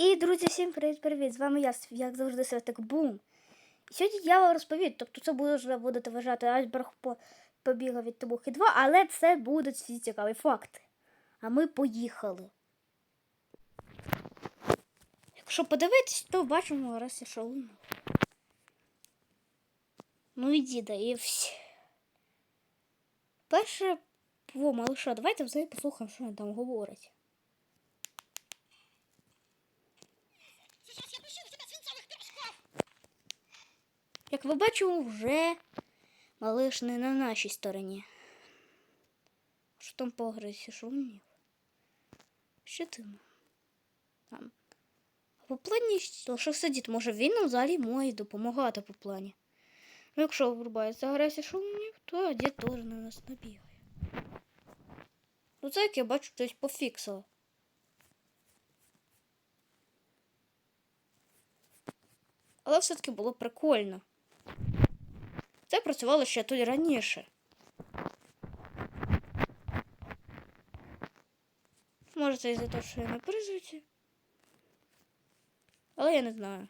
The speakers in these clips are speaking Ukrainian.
І, друзі, всім привіт-привіт! З вами я, як завжди, Святик Бум. Сьогодні я вам розповім, тобто це буде вже будете вважати айсберг по побіга від Тобухи 2, але це будуть всі цікаві факти. А ми поїхали. Якщо подивитись, то бачимо раз і шалунов. Ну і діда, і всі. Перше, о, малыша, давайте взагалі послухаємо, що він там говорить. Як ви бачимо, вже малиш не на нашій стороні. Що там по агресії шумнів? Що ти? Там. По плані лише сидіть, може він нам взагалі може допомагати по плані. Ну, якщо врубається агресія шумнів, то дід теж на нас набігає. Ну це як я бачу, щось пофіксило. Але все-таки було прикольно. Це працювало ще тут раніше. Може, це із-за того, що я на призові. Але я не знаю.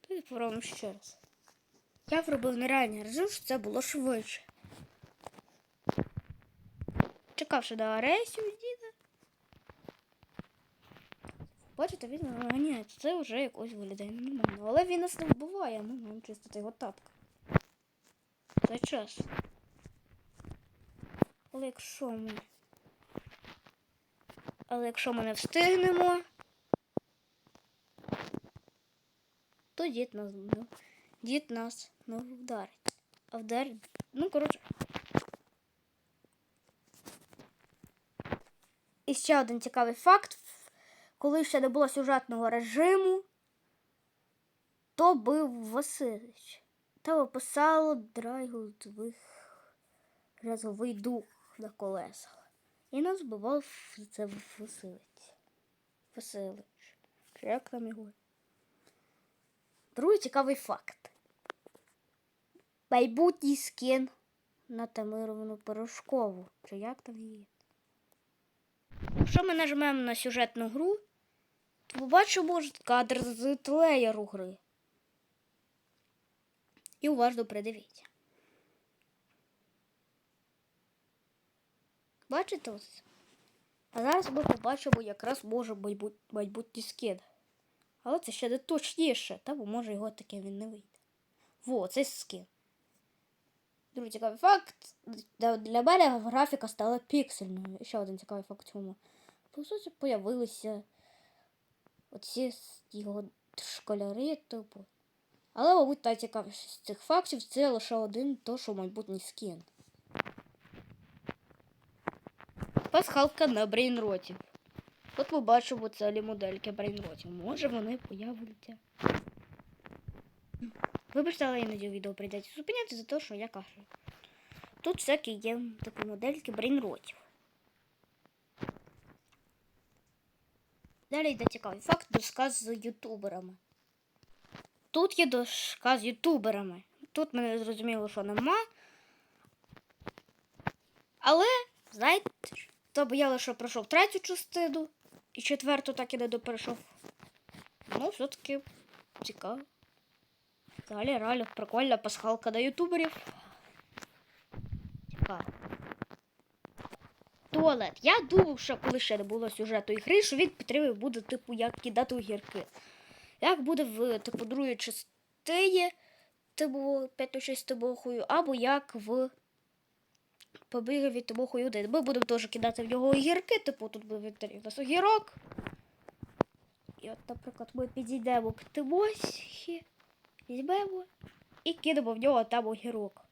Тоді попробуємо ще раз. Я вробив нереальний режим, щоб це було швидше. Чекавши до агресію діда. Бачите, він наганяється. Це вже якось виглядає нормально. Але він нас не вбиває, ми маємо чистити його тапка. За час. Але якщо ми. Але якщо ми не встигнемо, то дід нас ну, дід нас не вдарить. А вдарить. Ну, коротше. І ще один цікавий факт. Коли ще не було сюжетного режиму, то бив Василич. Та описало драйгултових разовий дух на колесах. І нас збивав це Василич. Василич. Як там його? Другий цікавий факт. Майбутній скін на тамировану порошкову. Чи як там її? Якщо ми нажмемо на сюжетну гру, то побачимо кадр з трейлеру гри. І уважно придивіться. Бачите ось? А зараз ми побачимо якраз може майбут... майбутній скид. Але це ще не точніше, та бо може його таке він не вийде. Во, це скин. Другий цікавий факт. Для- мене графіка стала піксельною. Ще один цікавий факт цьому. По суті, появилися оці його школяри, типу. Але, мабуть, найцікавіше з цих фактів це лише один, то що майбутній скін. Пасхалка на брейнротів. От ми бачимо цілі модельки брейнротів. Може вони появляться. Вибачте, але іноді відео прийдеться зупиняти за те, що я кажу. Тут всякі є такі модельки брейнротів. Далі йде цікавий факт доска з ютуберами. Тут є дошка з ютуберами. Тут мене зрозуміло, що нема. Але, знаєте, то я лише пройшов третю частину і четверту так і не доперейшов. Ну, все-таки цікаво. Взагалі, реально прикольна пасхалка на ютуберів. Цікаво. Туалет. Я думав, що коли ще не було сюжету ігри, що він потрібен буде, типу, як кидати огірки. Як буде в типу другій частині, типу, 5 тибохою, або як в побіги від тибохою 1. Ми будемо теж кидати в нього огірки, типу, тут буде у нас огірок. І от, наприклад, ми підійдемо к Тимосі, візьмемо і кинемо в нього там огірок.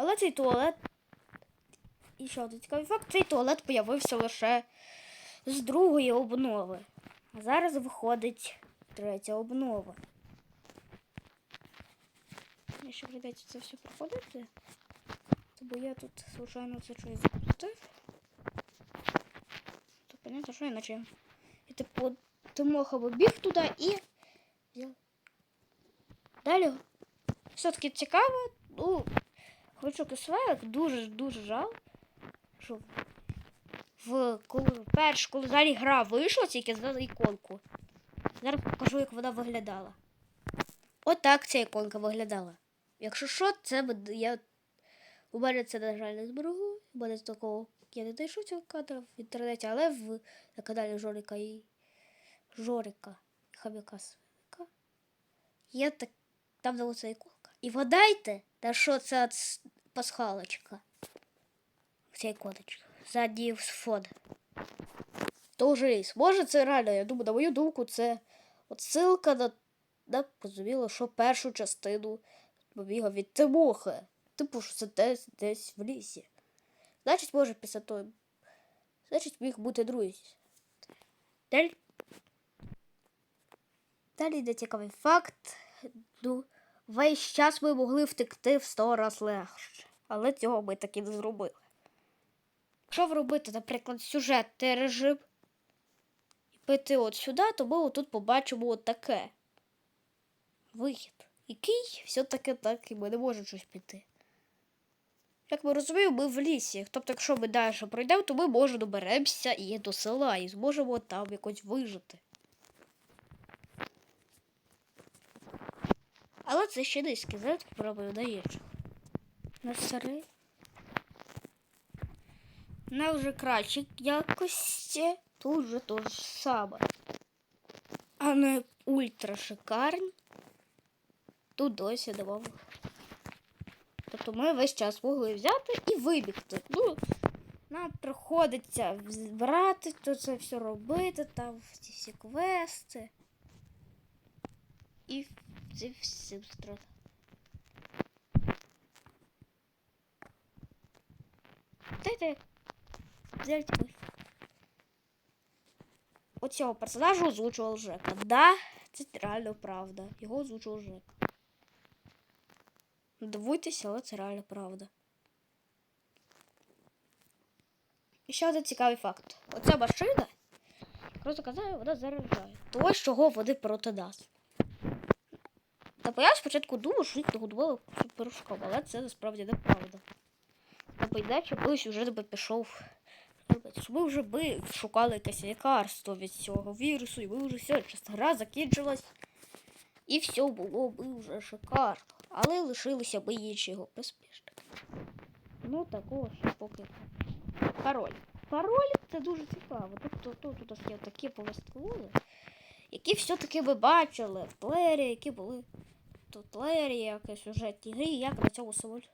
Але цей туалет. І ще один цікавий факт, цей туалет появився лише з другої обнови. А зараз виходить третя обнова. Мені ще прийдеться це все проходити. Бо я тут случайно це щось запустив. То понятно, що іначе. І типу Тимоха біг туди і. Далі. Все-таки цікаво. Ну, Хочу кисвелик дуже дуже жал. Що в коли перш, коли взагалі гра вийшла, тільки здали іконку. Зараз покажу, як вона виглядала. Отак ця іконка виглядала. Якщо що, це буде- я. У мене це, на жаль, не зберегу. У мене з такого я не знайшов цього кадра в інтернеті, але в, на каналі Жорика і Жорика Свика є так, там де оця іконка. І вгадайте, на що це пасхалочка. Ця іконочка. Задній фон. Тоже є. Може, це реально, я думаю, на мою думку, це отсилка на, на зрозуміло, що першу частину побігав від Тимохи. Типу, що це десь десь в лісі. Значить, може, після того. Значить, міг бути другий. Далі. Далі йде цікавий факт. Ну, весь час ми могли втекти в 100 раз легше. Але цього ми таки не зробили. Якщо робити, наприклад, сюжетний режим і піти от сюди, то ми отут побачимо от таке. Вихід. Який все-таки так і ми не можемо щось піти. Як ми розуміємо, ми в лісі. Тобто, якщо ми далі пройдемо, то ми може доберемося і до села, і зможемо там якось вижити. Але це ще низький, знаєте, спробую інших. На старий. На вже кращій якості. Тут вже то ж саме. А не ультра шикарні. Тут досі нема. Тобто ми весь час могли взяти і вибігти. Ну, нам приходиться збирати, то це все робити, там ці всі квести. І все страдати. Дайте. Дайте ви. Оцього персонажа озвучував Жека. Да, це реально правда. Його озвучував Жека. Дивуйтеся, але це реально правда. І ще один цікавий факт. Оця машина, просто казаю, вона заряджає. Того, чого вони проти нас. Тобто я спочатку думав, що їх нагодували пирожком, але це насправді неправда. Тобто іначе колись вже би пішов. Ми вже би шукали якесь лікарство від цього вірусу, і ми вже все, часто гра закінчилась. І все було би вже шикарно. Але лишилися би інші його приспішники. Ну, такого ще поки. Пароль. Пароль це дуже цікаво. Тобто тут у нас є такі повестководи, які все-таки ви бачили в плеєрі, які були в плеєрі, якісь сюжетні гри, як на цьому самольоті.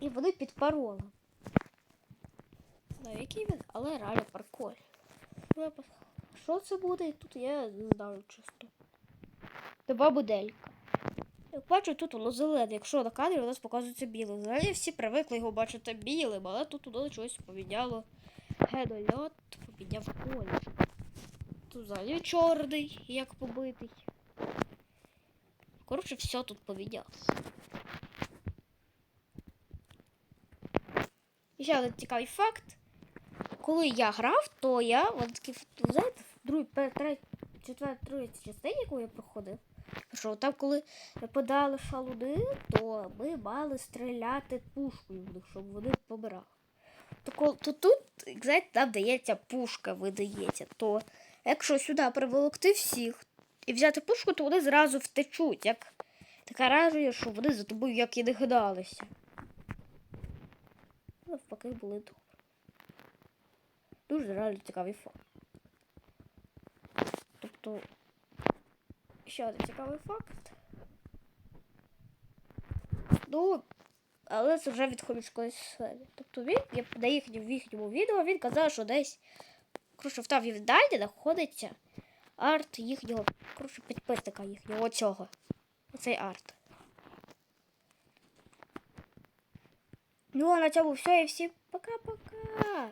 І вони під паролем. Знаю, який він, але реально парколь. Що це буде? Тут я не знаю чисто. Два буделька. Як бачу, тут воно зелене. Якщо на кадрі у нас показується білим. Взагалі всі привикли його бачити білим, але тут воно щось поміняло. Гедольот поміняв колір. Тут взагалі чорний, як побитий. Коротше, все тут помінялося. І ще один цікавий факт. Коли я грав, то я от такий, знаєте, в другій, третій, четвертій, третій частині, яку я проходив, що там, коли подали шалуди, то ми мали стріляти пушкою в щоб вони помирали. То, то тут, знаєте, там дається пушка, видається. То якщо сюди приволокти всіх і взяти пушку, то вони зразу втечуть. Як така ражує, що вони за тобою як і не гналися. Навпаки були добре. Дуже реально цікавий факт. Тобто, ще один цікавий факт. Ну, але це вже від хомічкої сфери. Тобто він, я на їхньому, в їхньому відео він казав, що десь коротше, в віддалі знаходиться арт їхнього, коротше, підписника їхнього оцього. Оцей арт. Ну, а на цьому все і всім пока-пока.